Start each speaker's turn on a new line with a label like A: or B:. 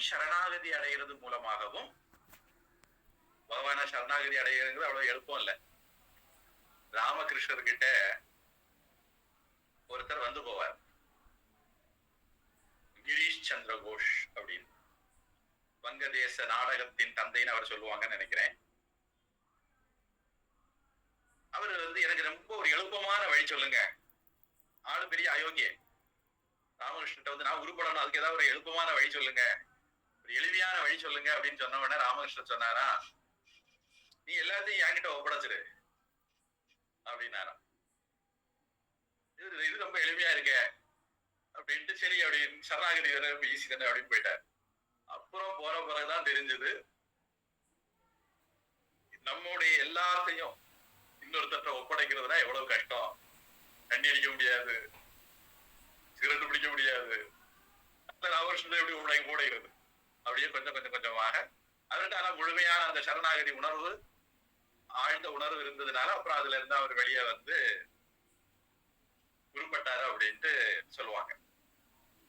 A: சரணாகதி அடைகிறது மூலமாகவும் பகவான சரணாகதி அடைகிறது அவ்வளவு எழுப்பம் இல்ல. ராமகிருஷ்ணர் கிட்ட ஒருத்தர் வந்து போவார். கிரீஷ் சந்திர கோஷ் அப்படின்னு. வங்கதேச நாடகத்தின் தந்தைன்னு அவர் சொல்லுவாங்கன்னு நினைக்கிறேன். அவர் வந்து எனக்கு ரொம்ப ஒரு எழுப்பமான வழி சொல்லுங்க. ஆளு பெரிய அயோக்கிய ராமகிருஷ்ணன் வந்து நான் உருப்படணும் அதுக்கு ஏதாவது ஒரு எழுப்பமான வழி சொல்லுங்க. ஒரு எளிமையான வழி சொல்லுங்க அப்படின்னு சொன்ன உடனே ராமகிருஷ்ணன் சொன்னாரா? நீ எல்லாத்தையும் என்கிட்ட ஒப்படைச்சிரு அப்படின்னாராம். இது இது ரொம்ப எளிமையா இருக்க அப்படின்ட்டு சரி அப்படின்னு சரணாகதி ஈஸி தானே அப்படின்னு போயிட்டார். அப்புறம் போற பிறகுதான் தெரிஞ்சது நம்முடைய எல்லாத்தையும் இன்னொருத்தட்ட ஒப்படைக்கிறதுனா எவ்வளவு கஷ்டம்? தண்ணி அடிக்க முடியாது சிகரெட் பிடிக்க முடியாது. அந்த ராமகிருஷ்ணன் எப்படி உடை கூடைகிறது அப்படியே கொஞ்சம் கொஞ்சம் கொஞ்சமாக. அவருக்கு முழுமையான அந்த சரணாகதி உணர்வு ஆழ்ந்த உணர்வு இருந்ததுனால அப்புறம் அதுல இருந்து அவர் வெளியே வந்து உருப்பட்டாரு அப்படின்ட்டு சொல்லுவாங்க.